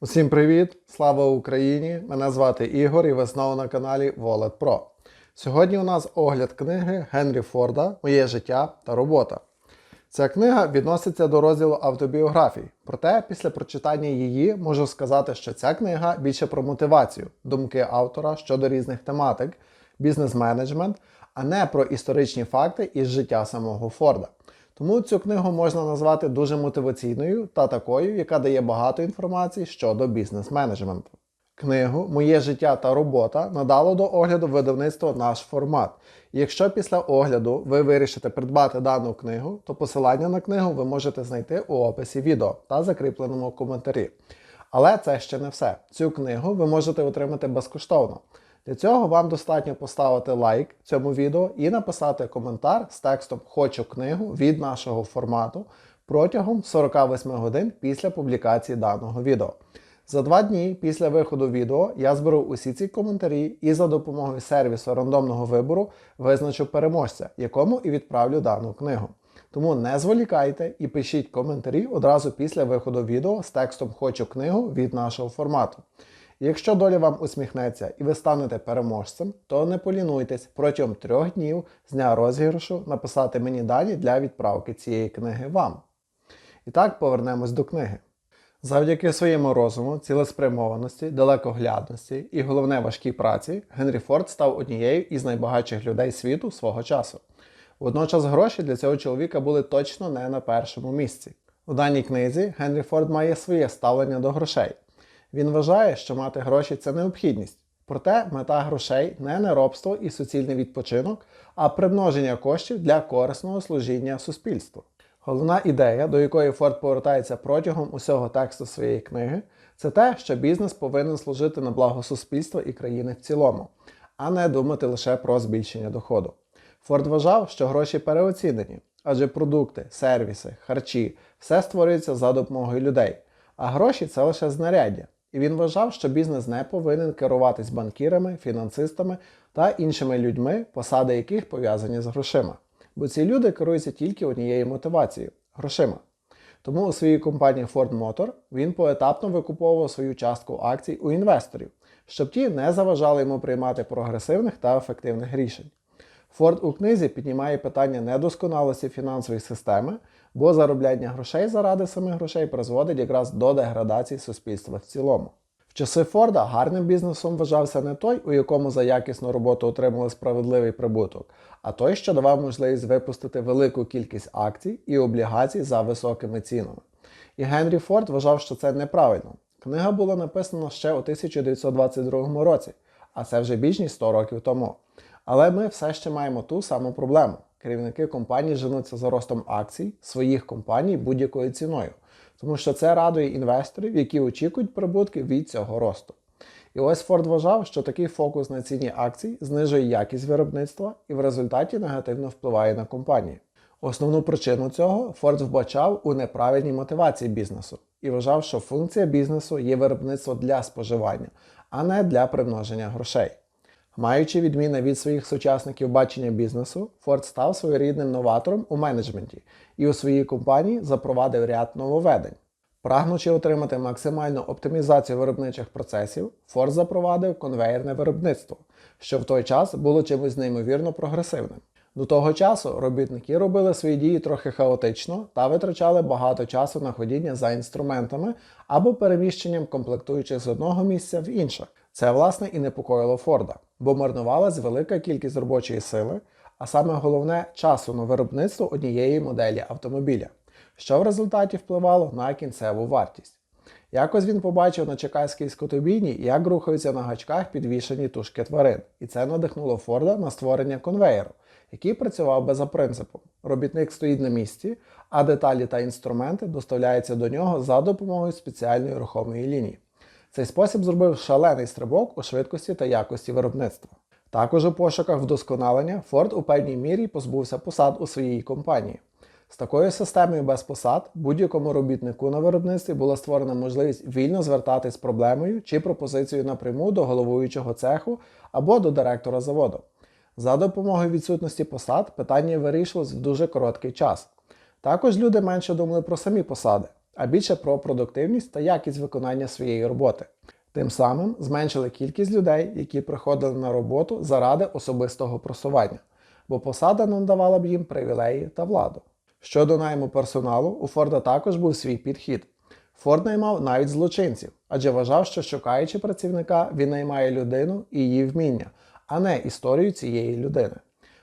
Усім привіт! Слава Україні! Мене звати Ігор і ви знову на каналі Wallet Pro. Сьогодні у нас огляд книги Генрі Форда Моє життя та робота. Ця книга відноситься до розділу автобіографій. Проте, після прочитання її можу сказати, що ця книга більше про мотивацію, думки автора щодо різних тематик, бізнес-менеджмент, а не про історичні факти із життя самого Форда. Тому цю книгу можна назвати дуже мотиваційною та такою, яка дає багато інформації щодо бізнес-менеджменту. Книгу Моє життя та робота надало до огляду видавництво наш формат. Якщо після огляду ви вирішите придбати дану книгу, то посилання на книгу ви можете знайти у описі відео та закріпленому коментарі. Але це ще не все. Цю книгу ви можете отримати безкоштовно. Для цього вам достатньо поставити лайк цьому відео і написати коментар з текстом Хочу книгу від нашого формату протягом 48 годин після публікації даного відео. За два дні після виходу відео я зберу усі ці коментарі і за допомогою сервісу рандомного вибору визначу переможця, якому і відправлю дану книгу. Тому не зволікайте і пишіть коментарі одразу після виходу відео з текстом Хочу книгу від нашого формату. Якщо доля вам усміхнеться і ви станете переможцем, то не полінуйтесь протягом трьох днів з дня розіграшу написати мені дані для відправки цієї книги вам. І так повернемось до книги. Завдяки своєму розуму, цілеспрямованості, далекоглядності і головне важкій праці, Генрі Форд став однією із найбагатших людей світу свого часу. Водночас гроші для цього чоловіка були точно не на першому місці. У даній книзі Генрі Форд має своє ставлення до грошей. Він вважає, що мати гроші це необхідність. Проте мета грошей не неробство і суцільний відпочинок, а примноження коштів для корисного служіння суспільству. Головна ідея, до якої Форд повертається протягом усього тексту своєї книги, це те, що бізнес повинен служити на благо суспільства і країни в цілому, а не думати лише про збільшення доходу. Форд вважав, що гроші переоцінені, адже продукти, сервіси, харчі все створюється за допомогою людей, а гроші це лише знаряддя. І він вважав, що бізнес не повинен керуватись банкірами, фінансистами та іншими людьми, посади яких пов'язані з грошима. Бо ці люди керуються тільки однією мотивацією грошима. Тому у своїй компанії Ford Motor він поетапно викуповував свою частку акцій у інвесторів, щоб ті не заважали йому приймати прогресивних та ефективних рішень. Форд у книзі піднімає питання недосконалості фінансової системи, бо заробляння грошей заради самих грошей призводить якраз до деградації суспільства в цілому. В часи Форда гарним бізнесом вважався не той, у якому за якісну роботу отримали справедливий прибуток, а той, що давав можливість випустити велику кількість акцій і облігацій за високими цінами. І Генрі Форд вважав, що це неправильно. Книга була написана ще у 1922 році, а це вже більш ніж 100 років тому. Але ми все ще маємо ту саму проблему. Керівники компаній женуться за ростом акцій своїх компаній будь-якою ціною, тому що це радує інвесторів, які очікують прибутки від цього росту. І ось Форд вважав, що такий фокус на ціні акцій знижує якість виробництва і в результаті негативно впливає на компанії. Основну причину цього Форд вбачав у неправильній мотивації бізнесу і вважав, що функція бізнесу є виробництво для споживання, а не для примноження грошей. Маючи відміни від своїх сучасників бачення бізнесу, Форд став своєрідним новатором у менеджменті і у своїй компанії запровадив ряд нововведень. Прагнучи отримати максимальну оптимізацію виробничих процесів, Форд запровадив конвейерне виробництво, що в той час було чимось неймовірно прогресивним. До того часу робітники робили свої дії трохи хаотично та витрачали багато часу на ходіння за інструментами або переміщенням комплектуючих з одного місця в інше. Це, власне, і непокоїло Форда, бо марнувалась велика кількість робочої сили, а саме головне часу на виробництво однієї моделі автомобіля, що в результаті впливало на кінцеву вартість. Якось він побачив на Чекаській скотобійні, як рухаються на гачках підвішені тушки тварин, і це надихнуло Форда на створення конвеєру, який працював би за принципом: робітник стоїть на місці, а деталі та інструменти доставляються до нього за допомогою спеціальної рухомої лінії. Цей спосіб зробив шалений стрибок у швидкості та якості виробництва. Також у пошуках вдосконалення Ford у певній мірі позбувся посад у своїй компанії. З такою системою без посад будь-якому робітнику на виробництві була створена можливість вільно звертатись з проблемою чи пропозицією напряму до головуючого цеху або до директора заводу. За допомогою відсутності посад питання вирішувалось в дуже короткий час. Також люди менше думали про самі посади, а більше про продуктивність та якість виконання своєї роботи. Тим самим зменшили кількість людей, які приходили на роботу заради особистого просування, бо посада надавала б їм привілеї та владу. Щодо найму персоналу, у Форда також був свій підхід. Форд наймав навіть злочинців, адже вважав, що шукаючи працівника, він наймає людину і її вміння, а не історію цієї людини.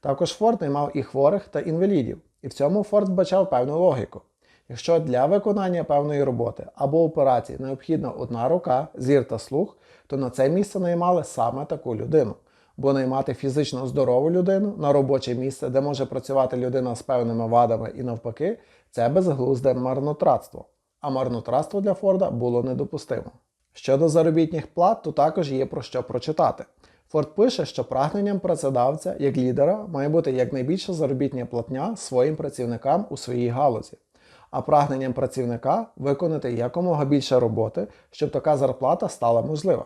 Також Форд наймав і хворих та інвалідів, і в цьому Форд вбачав певну логіку. Якщо для виконання певної роботи або операції необхідна одна рука, зір та слух, то на це місце наймали саме таку людину. Бо наймати фізично здорову людину на робоче місце, де може працювати людина з певними вадами і навпаки, це безглузде марнотратство. А марнотратство для Форда було недопустимо. Щодо заробітних плат, то також є про що прочитати. Форд пише, що прагненням працедавця як лідера має бути якнайбільша заробітня платня своїм працівникам у своїй галузі, а прагненням працівника виконати якомога більше роботи, щоб така зарплата стала можлива.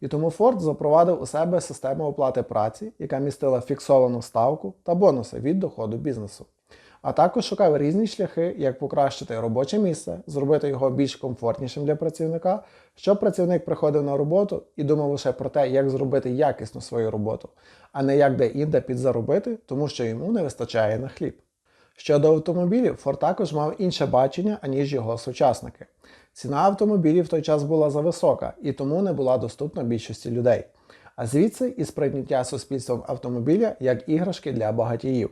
І тому Форд запровадив у себе систему оплати праці, яка містила фіксовану ставку та бонуси від доходу бізнесу. А також шукав різні шляхи, як покращити робоче місце, зробити його більш комфортнішим для працівника, щоб працівник приходив на роботу і думав лише про те, як зробити якісно свою роботу, а не як де-інде підзаробити, тому що йому не вистачає на хліб. Щодо автомобілів, Форд також мав інше бачення, аніж його сучасники. Ціна автомобілів в той час була зависока і тому не була доступна більшості людей. А звідси і сприйняття суспільством автомобіля як іграшки для багатіїв.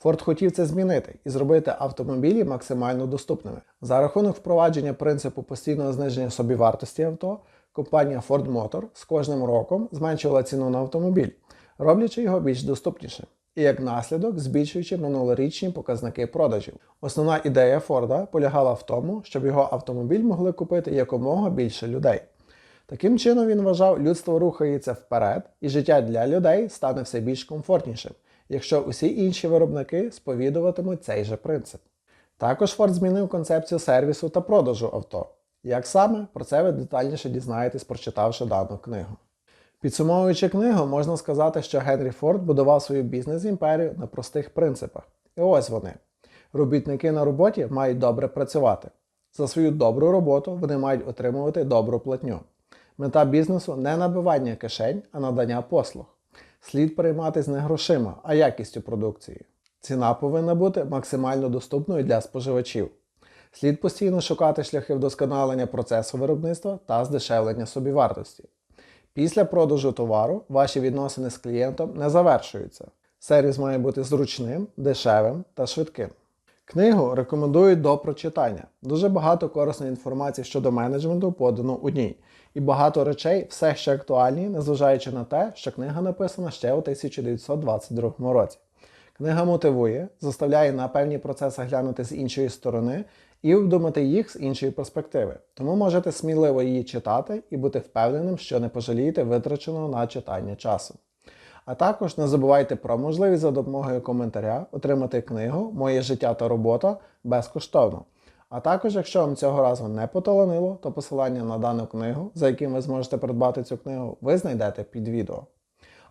Форд хотів це змінити і зробити автомобілі максимально доступними. За рахунок впровадження принципу постійного зниження собівартості авто, компанія Ford Motor з кожним роком зменшувала ціну на автомобіль, роблячи його більш доступнішим. І як наслідок збільшуючи минулорічні показники продажів. Основна ідея Форда полягала в тому, щоб його автомобіль могли купити якомога більше людей. Таким чином він вважав, людство рухається вперед, і життя для людей стане все більш комфортнішим, якщо усі інші виробники сповідуватимуть цей же принцип. Також Форд змінив концепцію сервісу та продажу авто. Як саме, про це ви детальніше дізнаєтесь, прочитавши дану книгу. Підсумовуючи книгу, можна сказати, що Генрі Форд будував свою бізнес-імперію на простих принципах. І ось вони. Робітники на роботі мають добре працювати. За свою добру роботу вони мають отримувати добру платню. Мета бізнесу не набивання кишень, а надання послуг. Слід перейматись не грошима, а якістю продукції. Ціна повинна бути максимально доступною для споживачів. Слід постійно шукати шляхи вдосконалення процесу виробництва та здешевлення собівартості. Після продажу товару ваші відносини з клієнтом не завершуються. Сервіс має бути зручним, дешевим та швидким. Книгу рекомендують до прочитання. Дуже багато корисної інформації щодо менеджменту подано у ній. І багато речей все ще актуальні, незважаючи на те, що книга написана ще у 1922 році. Книга мотивує, заставляє на певні процеси глянути з іншої сторони і вдумати їх з іншої перспективи. Тому можете сміливо її читати і бути впевненим, що не пожалієте витраченого на читання часу. А також не забувайте про можливість за допомогою коментаря отримати книгу Моє життя та робота безкоштовно. А також, якщо вам цього разу не поталанило, то посилання на дану книгу, за яким ви зможете придбати цю книгу, ви знайдете під відео.